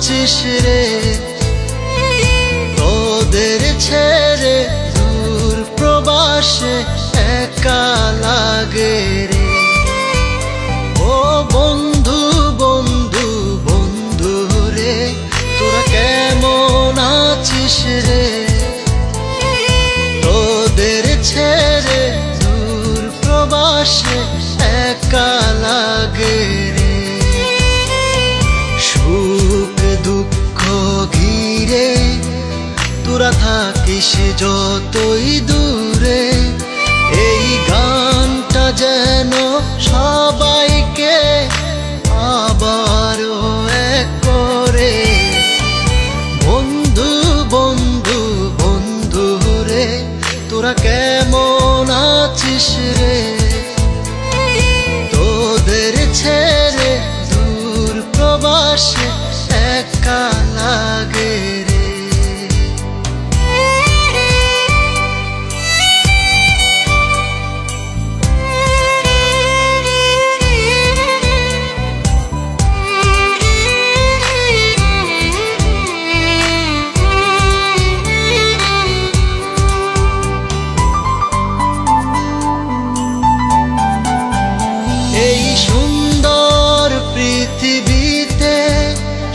করছিস রে। যতই দু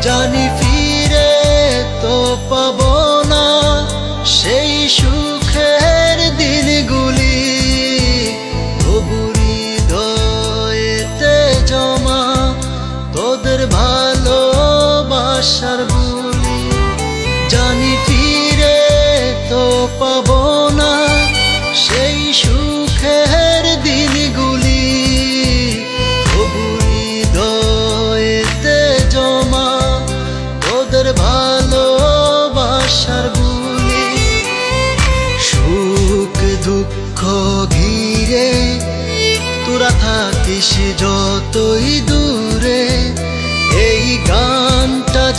জানি ফিরে তো পাবো না সেই সুর ঘিরে তোরা থাকিস যতই দূরে। এই গানটা